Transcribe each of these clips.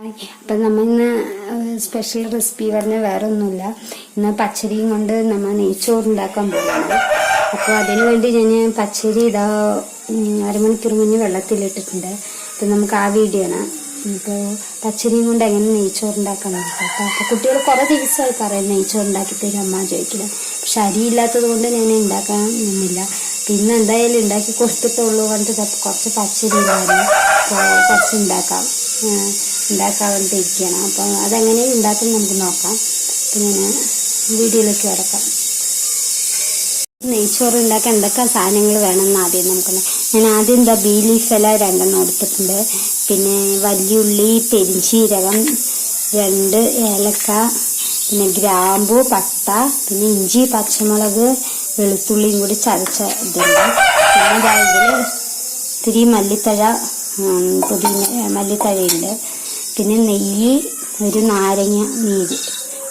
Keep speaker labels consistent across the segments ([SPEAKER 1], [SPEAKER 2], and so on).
[SPEAKER 1] അപ്പം നമ്മൾ ഇന്ന് സ്പെഷ്യൽ റെസിപ്പി പറഞ്ഞ വേറെ ഒന്നുമില്ല ഇന്ന് പച്ചരിയും കൊണ്ട് നമ്മൾ നെയ്ച്ചോറ് ഉണ്ടാക്കാൻ പോകുന്നുണ്ട് അപ്പോൾ അതിന് വേണ്ടി ഞാൻ പച്ചരി ഇതാ അരമണിക്കൂർ മുന്നേ വെള്ളത്തിലിട്ടിട്ടുണ്ട്. അപ്പം നമുക്ക് ആ വീഡിയോ ആണ് അപ്പോൾ പച്ചരിയും കൊണ്ട് എങ്ങനെ നെയ്ച്ചോറ് ഉണ്ടാക്കാൻ നോക്കാം അപ്പോൾ കുട്ടികൾ കുറേ ദിവസമായി പറയും നെയ്ച്ചോറ് ഉണ്ടാക്കി തരും അമ്മ ചോദിക്കില്ല പക്ഷെ അരിയില്ലാത്തത് കൊണ്ട് ഞാൻ ഉണ്ടാക്കാൻ നിന്നില്ല പിന്നെ എന്തായാലും ഉണ്ടാക്കി കൊടുത്തിട്ടുള്ളൂ കൊണ്ട് ദാ കുറച്ച് പച്ചരി ഉണ്ടായിരുന്നു കുറച്ച് ഉണ്ടാക്കാം ഉണ്ടാക്കാൻ വേണ്ടി അപ്പം അതെങ്ങനെ ഉണ്ടാക്കും നമുക്ക് നോക്കാം. പിന്നെ ഞാൻ വീഡിയോയിലേക്ക് കിടക്കാം. നെയ്ച്ചോറ് ഉണ്ടാക്കാൻ എന്തൊക്കെ സാധനങ്ങൾ വേണമെന്ന് ആദ്യം നമുക്ക് ഞാൻ ആദ്യം എന്താ ബീ ലീഫ് ഇല രണ്ടെണ്ണം എടുത്തിട്ടുണ്ട്. പിന്നെ വലിയുള്ളി പെരിഞ്ചീരകം രണ്ട് ഏലക്ക പിന്നെ ഗ്രാമ്പു പട്ട പിന്നെ ഇഞ്ചി പച്ചമുളക് വെളുത്തുള്ളിയും കൂടി ചതച്ച ഇതുണ്ട്. പിന്നെ ഇതാ ഇതിൽ ഇത്തിരി മല്ലിത്തഴ പുതിയ മല്ലിത്തഴയുണ്ട്. പിന്നെ നെയ്യ് ഒരു നാരങ്ങ നീര്.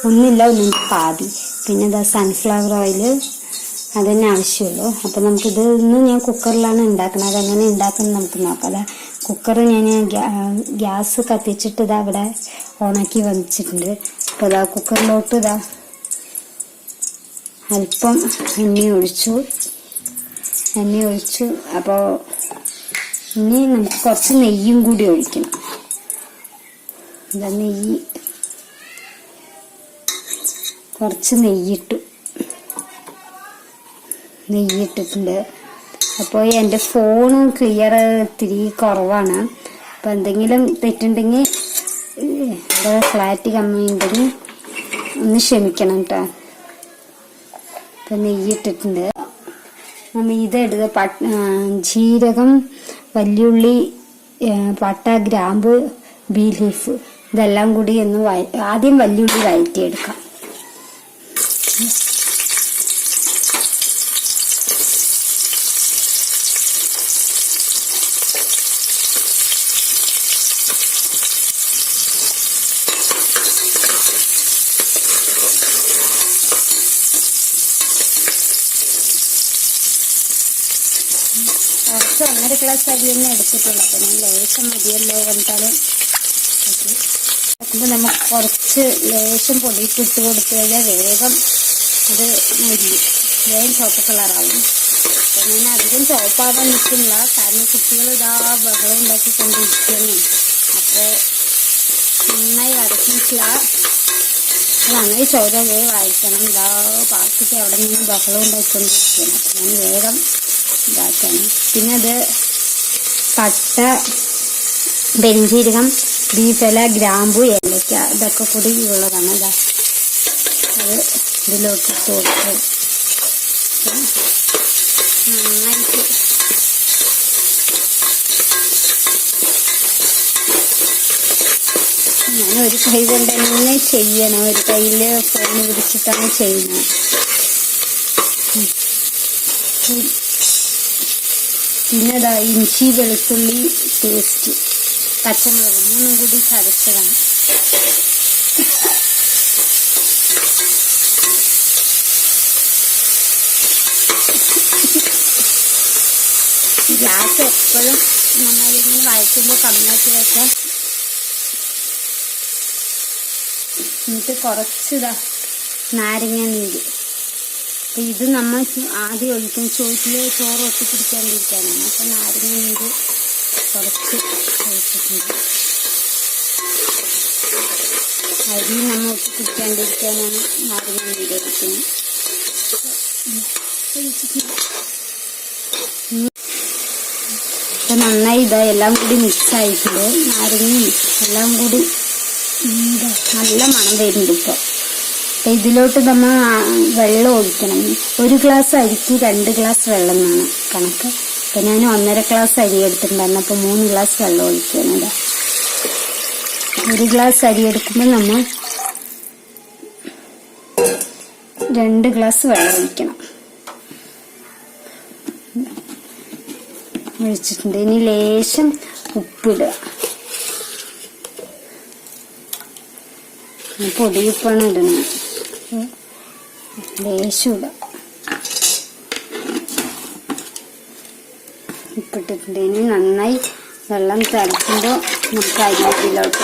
[SPEAKER 1] ഒന്നില്ല ഒന്നിന്റെ പാതി. പിന്നെ ഇതാ സൺഫ്ലവർ ഓയിൽ അതന്നെ ആവശ്യമുള്ളൂ. അപ്പം നമുക്കിത് ഇന്ന് ഞാൻ കുക്കറിലാണ് ഉണ്ടാക്കുന്നത് അതെങ്ങനെ ഉണ്ടാക്കുന്നത് നമുക്ക് നോക്കാം. അതാ കുക്കർ ഞാൻ ഗ്യാ- ഗ്യാസ് കത്തിച്ചിട്ട് ഇതാ അവിടെ ഓണാക്കി വന്നിച്ചിട്ടുണ്ട് അപ്പോൾ ഇതാ കുക്കറിലോട്ട് ഇതാ അല്പം എണ്ണ ഒഴിച്ചു. എണ്ണ ഒഴിച്ചു. അപ്പോൾ ഇനി നമുക്ക് കുറച്ച് നെയ്യും കൂടി ഒഴിക്കണം. നെയ്യ്. കുറച്ച് നെയ്യിട്ടു. നെയ്യിട്ടിട്ടുണ്ട്. അപ്പോൾ എന്റെ ഫോണ് ക്ലിയർ ഇത്തിരി കുറവാണ്. അപ്പം എന്തെങ്കിലും തെറ്റുണ്ടെങ്കിൽ ഫ്ലാറ്റ് കമ്മി ഉണ്ടെങ്കിൽ ഒന്ന് ക്ഷമിക്കണം കേട്ടോ അപ്പം നെയ്യിട്ടിട്ടുണ്ട്. നമ്മൾ ഇതെടുത്ത് പട്ട ജീരകം വല്യുള്ളി പട്ട ഗ്രാമ്പ് ബീ ലീഫ്. ഇതെല്ലാം കൂടി ഒന്ന് ആദ്യം വല്യുള്ളി വഴറ്റിയെടുക്കാം. ഒന്നര ഗ്ലാസ് അരി തന്നെ എടുത്തിട്ടുള്ളൂ. അപ്പം ഞാൻ ലേശം മതിയല്ലോ പറഞ്ഞിട്ടാണ് അപ്പോൾ നമുക്ക് കുറച്ച് ലേശം പൊടിയിട്ട് ഇട്ട് കൊടുത്തു കഴിഞ്ഞാൽ വേഗം അത് മുരിയും വേഗം ചുവപ്പ് കളറാവും. അപ്പം ഞാൻ അധികം ചുവപ്പാവാൻ നിൽക്കില്ല. കാരണം കുട്ടികൾ ഇതാ ബഹളം ഉണ്ടാക്കിക്കൊണ്ടിരിക്കുന്നു അപ്പോൾ നന്നായി വരച്ചിട്ടില്ല നന്നായി ചോര വേഗം വായിക്കണം. ഇതാ പാർട്ടിക്ക് അവിടെ നിന്ന് ബഹളം ഉണ്ടാക്കിക്കൊണ്ടിരിക്കുകയാണ്. അപ്പം ഞാൻ വേഗം ഇതാക്കണം. പിന്നെ അത് പട്ട പെരിഞ്ചീരകം ബീഫില ഗ്രാമ്പു ഏലക്ക ഇതൊക്കെ കൂടി ഉള്ളതാണ്. അത് ഇതിലോട്ട് ഇട്ട് കൊടുക്കും. ഞാൻ ഒരു കൈ കൊണ്ട് തന്നെ ചെയ്യണം. ഒരു കയ്യിൽ ഫോൺ പിടിച്ചിട്ടാണ് ചെയ്യുന്നത്. പിന്നെ ഇഞ്ചി വെളുത്തുള്ളി പേസ്റ്റ്. പച്ചമുളക് മൂന്നും കൂടി ചതച്ചതാണ്. ഗ്യാസ് എപ്പോഴും നമ്മളിങ്ങനെ വഴറ്റുമ്പോൾ കമ്മിയാക്കി വെക്കാം എന്നിട്ട് കുറച്ചിതാ നാരങ്ങ നീര്. ഇത് നമ്മൾ ആദ്യം ഒഴിക്കും. ചോറ്റിൽ ചോറ് ഒട്ടിപ്പിടിക്കാണ്ടിരിക്കാനാണ്. അപ്പം നാരങ്ങ നീര് കുറച്ച് ഒഴിച്ചിട്ടുണ്ട് അരി നമ്മൾ ഒട്ടി ആദ്യം. ഇനി ഇപ്പൊ നന്നായി ഇതാ എല്ലാം കൂടി മിക്സ് ആയിട്ടുണ്ട് നാരങ്ങയും എല്ലാം കൂടി നല്ല മണം വരുന്നുണ്ട് ഇപ്പൊ. അപ്പൊ ഇതിലോട്ട് നമ്മ വെള്ളം ഒഴിക്കണം. ഒരു ഗ്ലാസ് അരിക്ക് രണ്ട് ഗ്ലാസ് വെള്ളം എന്നാണ് കണക്ക്. അപ്പൊ ഞാൻ ഒന്നര ഗ്ലാസ് അരി എടുത്തിട്ടുണ്ടായിരുന്നു. അപ്പൊ മൂന്ന് ഗ്ലാസ് വെള്ളം ഒഴിക്കുന്നത് ഒരു ഗ്ലാസ് അരി എടുക്കുമ്പോൾ നമ്മൾ രണ്ട് ഗ്ലാസ് വെള്ളം ഒഴിക്കണം. ഒഴിച്ചിട്ടുണ്ട്. ഇനി ലേശം ഉപ്പിടുക. പൊടിയുപ്പാണ് ഇടുന്നത്. ലേശം ഇടാം ഇട്ടിട്ടുണ്ട് ഇനി നന്നായി വെള്ളം തിളക്കുമ്പോൾ നമുക്ക് അരി ഇതിലോട്ട്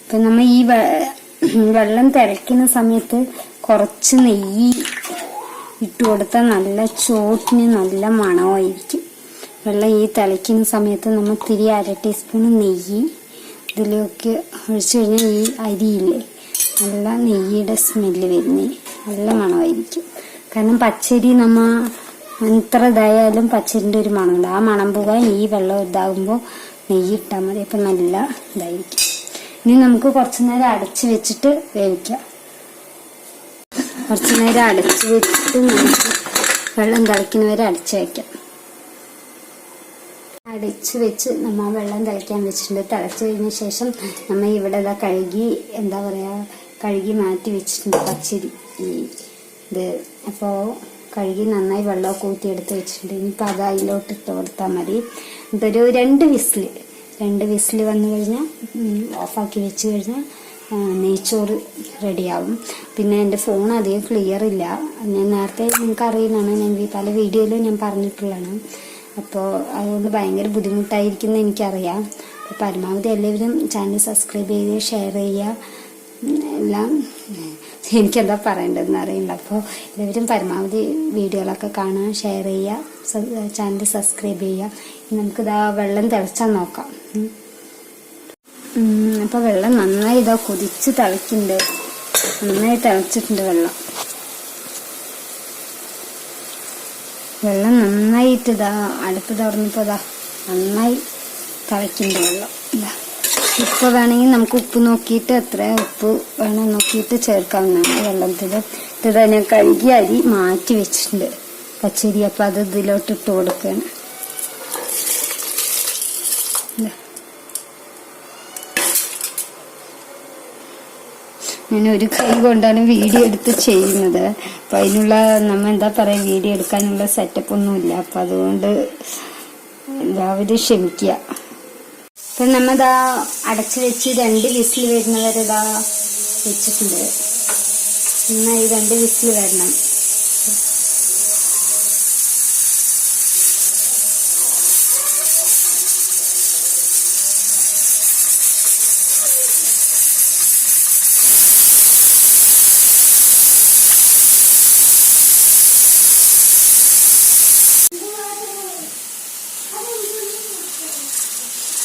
[SPEAKER 1] ഇപ്പം നമ്മൾ ഈ വെള്ളം തിളയ്ക്കുന്ന സമയത്ത് കുറച്ച് നെയ്യ് ഇട്ട് കൊടുത്താൽ നല്ല ചോട്ടിന് നല്ല മണമായിരിക്കും. വെള്ളം ഈ തിളയ്ക്കുന്ന സമയത്ത് നമ്മൾ തിരി അര ടീസ്പൂൺ നെയ്യ് ഇതിലേക്ക് ഒഴിച്ചു കഴിഞ്ഞാൽ ഈ അരിയില്ലേ? നല്ല നെയ്യുടെ സ്മെല്ല് വരുന്നേ. നല്ല മണമായിരിക്കും. കാരണം പച്ചരി നമ്മ എത്ര ഇതായാലും പച്ചരിന്റെ ഒരു മണമുണ്ട്. ആ മണം പോകാൻ ഈ വെള്ളം ഇതാകുമ്പോൾ നെയ്യ് ഇട്ടാൽ മതി. അപ്പം നല്ല ഇതായിരിക്കും. ഇനി നമുക്ക് കുറച്ച് നേരം അടച്ച് വെച്ചിട്ട് വേവിക്കാം. കുറച്ച് നേരം അടച്ച് വെച്ചിട്ട് നമുക്ക് വെള്ളം തിളയ്ക്കുന്ന വരെ അടച്ച് വയ്ക്കാം അടച്ച് വെച്ച് നമ്മൾ വെള്ളം തിളയ്ക്കാൻ വെച്ചിട്ടുണ്ട്. തിളച്ച് കഴിഞ്ഞ ശേഷം നമ്മൾ ഇവിടെ കഴുകി എന്താ പറയുക കഴുകി മാറ്റി വെച്ചിട്ടുണ്ട് പച്ചരി. ഈ ഇത് അപ്പോൾ കഴുകി നന്നായി വെള്ളമൊക്കെ ഊറ്റി എടുത്ത് വെച്ചിട്ടുണ്ട്. ഇനിയിപ്പോൾ അത് അതിലോട്ട് ഇട്ട് കൊടുത്താൽ മതി. ഇതൊരു രണ്ട് വിസിൽ രണ്ട് വിസിൽ വന്നു കഴിഞ്ഞാൽ ഓഫാക്കി വെച്ച് കഴിഞ്ഞാൽ നെയ്ച്ചോറ് റെഡിയാവും. പിന്നെ എന്റെ ഫോൺ അധികം ക്ലിയർ ഇല്ല. ഞാൻ നേരത്തെ നിങ്ങൾക്ക് അറിയുന്നതാണ് ഞാൻ പല വീഡിയോയിലും ഞാൻ പറഞ്ഞിട്ടുള്ളതാണ്. അപ്പോൾ അതുകൊണ്ട് ഭയങ്കര ബുദ്ധിമുട്ടായിരിക്കും എനിക്കറിയാം. പരമാവധി എല്ലാവരും ചാനൽ സബ്സ്ക്രൈബ് ചെയ്ത് ഷെയർ ചെയ്യുക. എല്ലാം എനിക്കെന്താ പറയേണ്ടതെന്ന് അറിയില്ല. അപ്പോൾ എല്ലാവരും പരമാവധി വീഡിയോകളൊക്കെ കാണുക ഷെയർ ചെയ്യുക ചാനൽ സബ്സ്ക്രൈബ് ചെയ്യുക. നമുക്ക് നമുക്കിതാ വെള്ളം തിളച്ചാൽ നോക്കാം. ഉം, വെള്ളം നന്നായി ഇതാ കൊതിച്ച് തിളക്കുന്നുണ്ട് നന്നായി തിളച്ചിട്ടുണ്ട് വെള്ളം. വെള്ളം നന്നായിട്ട് ഇതാ അടുപ്പ് തുറന്നപ്പോൾ ഇതാ നന്നായി തിളക്കുന്നുണ്ട് വെള്ളം. ഇതാ. ഉപ്പ് വേണമെങ്കിൽ നമുക്ക് ഉപ്പ് നോക്കിയിട്ട് എത്ര ഉപ്പ് വേണം നോക്കിയിട്ട് ചേർക്കാവുന്നതാണ് വെള്ളത്തിൽ ഇത്. ഞാൻ കഴുകി അരി മാറ്റി വെച്ചിട്ടുണ്ട്. പച്ചരി അപ്പൊ അത് ഇതിലോട്ട് ഇട്ട് കൊടുക്കുകയാണ്. ഞാൻ ഒരു കൈ കൊണ്ടാണ് വീഡിയോ എടുത്ത് ചെയ്യുന്നത്. അപ്പൊ അതിനുള്ള നമ്മ എന്താ പറയാ വീഡിയോ എടുക്കാനുള്ള സെറ്റപ്പ് ഒന്നുമില്ല. അപ്പൊ അതുകൊണ്ട് എല്ലാവരും ക്ഷമിക്കുക. ഇപ്പൊ നമ്മതാ അടച്ചു വെച്ച് രണ്ട് വിസിൽ വരുന്നവരെ ഇതാ വെച്ചിട്ടുണ്ട്. എന്നാൽ ഈ രണ്ട് വിസിൽ വരണം.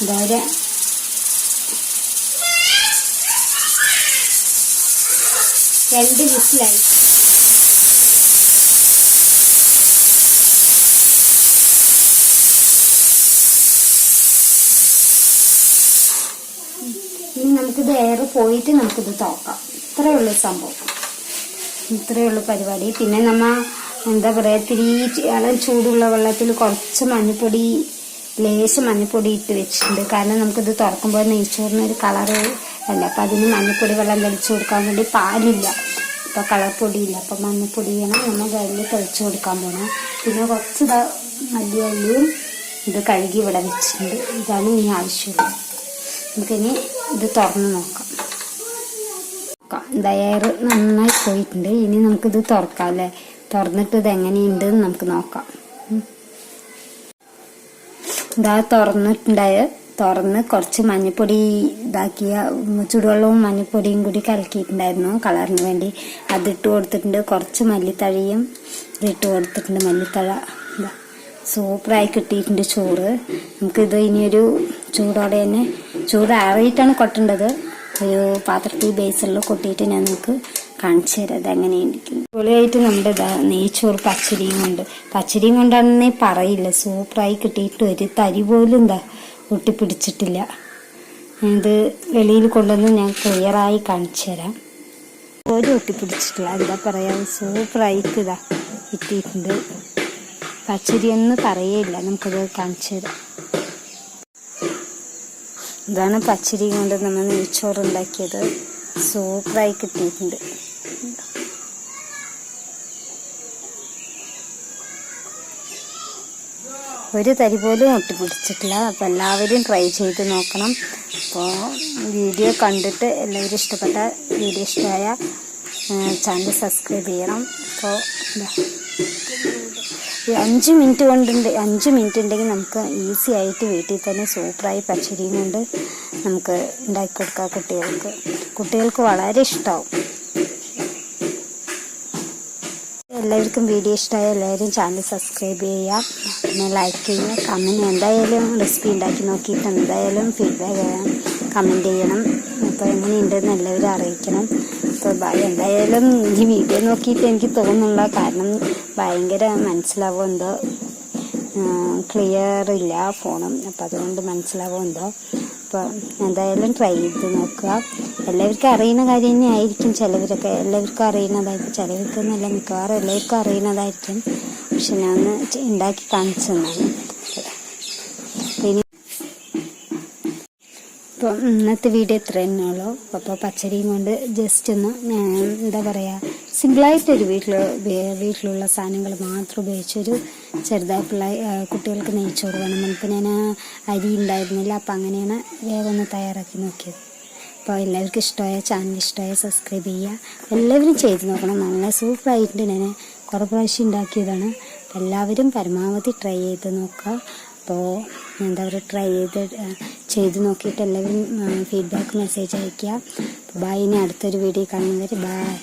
[SPEAKER 1] അതായത് രണ്ട് വിസിലായി. ഇനി നമുക്കിത് എയർ പോയിട്ട് നമുക്കിത് തോക്കാം ഇത്രയേ ഉള്ളൂ സംഭവം. ഇത്രയേ ഉള്ളൂ പരിപാടി. പിന്നെ നമ്മ എന്താ പറയുക തിരി ചൂടുള്ള വെള്ളത്തിൽ കുറച്ച് മഞ്ഞപ്പൊടി ലേശം മഞ്ഞപ്പൊടി ഇട്ട് വെച്ചിട്ടുണ്ട്. കാരണം നമുക്കിത് തുറക്കുമ്പോൾ നെയ്ച്ചോറിന് ഒരു കളറ് അല്ല. അപ്പം അതിന് മഞ്ഞപ്പൊടി വെള്ളം തളിച്ചു കൊടുക്കാൻ വേണ്ടി പാലില്ല. ഇപ്പം കളർ പൊടിയില്ല. അപ്പം മഞ്ഞപ്പൊടി വേണം നമ്മൾ കഴിഞ്ഞ് തളിച്ചു കൊടുക്കാൻ പോകണം പിന്നെ കുറച്ച് ഇതാ മല്ലിയള്ളിയും ഇത് കഴുകി ഇവിടെ വെച്ചിട്ടുണ്ട്. ഇതാണ് ഇനി ആവശ്യമുള്ളത് നമുക്കിനി ഇത് തുറന്ന് നോക്കാം. എയർ നന്നായി പോയിട്ടുണ്ട്. ഇനി നമുക്കിത് തുറക്കാം അല്ലേ? തുറന്നിട്ട് ഇത് എങ്ങനെയുണ്ട് നമുക്ക് നോക്കാം. ഇതാ തുറന്നിട്ടുണ്ടായ തുറന്ന് കുറച്ച് മഞ്ഞപ്പൊടി ഇതാക്കിയ ചുടുവെള്ളവും മഞ്ഞപ്പൊടിയും കൂടി കലക്കിയിട്ടുണ്ടായിരുന്നു. കളറിന് വേണ്ടി അതിട്ട് കൊടുത്തിട്ടുണ്ട്. കുറച്ച് മല്ലിത്തഴയും ഇതിട്ട് കൊടുത്തിട്ടുണ്ട്. മല്ലിത്തഴ സൂപ്പറായി കിട്ടിയിട്ടുണ്ട് ചോറ്. നമുക്കിത് ഇനിയൊരു ചൂടോടെ തന്നെ ചൂടാറിയിട്ടാണ് കൊട്ടേണ്ടത്. ഒരു പാത്രത്തിൽ ബേസിൽ കൊട്ടിയിട്ട് ഞാൻ നിങ്ങൾക്ക് കാണിച്ചു തരാം. എങ്ങനെയിരിക്കും പൊളിയായിട്ട് നമ്മുടെ നെയ്ച്ചോറ് പച്ചരിയും കൊണ്ട്. പച്ചരിയും കൊണ്ടാണെന്നേ പറയില്ല. സൂപ്പറായി കിട്ടിയിട്ട് ഒരു തരി പോലും എന്താ ഒട്ടിപ്പിടിച്ചിട്ടില്ല ഇത് വെളിയിൽ കൊണ്ടുവന്ന് ഞാൻ ക്ലിയറായി കാണിച്ചു തരാം. ഒരു ഒട്ടിപ്പിടിച്ചിട്ടില്ല എന്താ പറയാ സൂപ്പറായിട്ട് ഇതാ കിട്ടിയിട്ടുണ്ട്. പച്ചരി എന്ന് പറയേയില്ല. നമുക്കത് കാണിച്ചു തരാം. ഇതാണ് പച്ചരി കൊണ്ട് നമ്മൾ നെയ്ച്ചോറ് ഉണ്ടാക്കിയത് സൂപ്പറായി കിട്ടിയിട്ടുണ്ട്. ഒരു തരി പോലും ഒട്ടിപ്പിടിച്ചിട്ടില്ല അപ്പം എല്ലാവരും ട്രൈ ചെയ്ത് നോക്കണം. അപ്പോൾ വീഡിയോ കണ്ടിട്ട് എല്ലാവരും ഇഷ്ടപ്പെട്ട വീഡിയോ ഇഷ്ടമായ ചാനൽ സബ്സ്ക്രൈബ് ചെയ്യണം. അപ്പോൾ അഞ്ച് മിനിറ്റ് കൊണ്ടുണ്ട് അഞ്ച് മിനിറ്റ് ഉണ്ടെങ്കിൽ നമുക്ക് ഈസി ആയിട്ട് വീട്ടിൽ തന്നെ സൂപ്പറായി പച്ചരിയും കൊണ്ട് നമുക്ക് ഉണ്ടാക്കി കൊടുക്കാം കുട്ടികൾക്ക്. കുട്ടികൾക്ക് വളരെ ഇഷ്ടമാവും എല്ലാവർക്കും വീഡിയോ ഇഷ്ടമായ എല്ലാവരും ചാനൽ സബ്സ്ക്രൈബ് ചെയ്യുക പിന്നെ ലൈക്ക് ചെയ്യുക കമന്റ് എന്തായാലും റെസിപ്പി ഉണ്ടാക്കി നോക്കിയിട്ട് എന്തായാലും ഫീഡ്ബാക്ക് കമന്റ് ചെയ്യണം. അപ്പോൾ എങ്ങനെയുണ്ടെന്ന് എല്ലാവരും അറിയിക്കണം. അപ്പോൾ എന്തായാലും ഈ വീഡിയോ നോക്കിയിട്ട് എനിക്ക് തോന്നുന്നില്ല കാരണം ഭയങ്കര മനസ്സിലാവുമെന്തോ ക്ലിയർ ഇല്ല ഫോണും അപ്പോൾ അതുകൊണ്ട് മനസ്സിലാവും അപ്പോൾ എന്തായാലും ട്രൈ ചെയ്ത് നോക്കുക. എല്ലാവർക്കും അറിയുന്ന കാര്യം തന്നെ ആയിരിക്കും ചിലവരൊക്കെ. എല്ലാവർക്കും അറിയുന്നതായിരിക്കും ചിലവർക്ക് നല്ല മിക്കവാറും എല്ലാവർക്കും അറിയുന്നതായിരിക്കും പക്ഷെ ഞാൻ ഒന്ന് ഉണ്ടാക്കി കാണിച്ചു തന്നാണ് അപ്പോൾ ഇന്നത്തെ വീഡിയോ ഇത്ര തന്നെയുള്ളൂ അപ്പോൾ പച്ചരിയും കൊണ്ട് ജസ്റ്റ് ഒന്ന് എന്താ പറയുക സിമ്പിളായിട്ടൊരു വീട്ടിൽ വീട്ടിലുള്ള സാധനങ്ങൾ മാത്രം ഉപയോഗിച്ചൊരു ചെറുതായിട്ടുള്ള കുട്ടികൾക്ക് നെയ്ച്ചോറ് വേണം. നമുക്ക് ഞാൻ അരി ഉണ്ടായിരുന്നില്ല. അപ്പം അങ്ങനെയാണ് വേഗം ഒന്ന് തയ്യാറാക്കി നോക്കിയത്. അപ്പോൾ എല്ലാവർക്കും ഇഷ്ടമായ ചാനൽ ഇഷ്ടമായ സബ്സ്ക്രൈബ് ചെയ്യുക. എല്ലാവരും ചെയ്ത് നോക്കണം. നല്ല സൂപ്പറായിട്ട് ഞാൻ കുറേ പ്രാവശ്യം ഉണ്ടാക്കിയതാണ്. എല്ലാവരും പരമാവധി ട്രൈ ചെയ്ത് നോക്കുക. അപ്പോൾ എന്താ പറയുക ട്രൈ ചെയ്ത് ചെയ്ത് നോക്കിയിട്ട് എല്ലാവരും ഫീഡ്ബാക്ക് മെസ്സേജ് അയയ്ക്കുക. അപ്പോൾ ബൈ ഇനി അടുത്തൊരു വീഡിയോ കാണുന്നവരെ ബൈ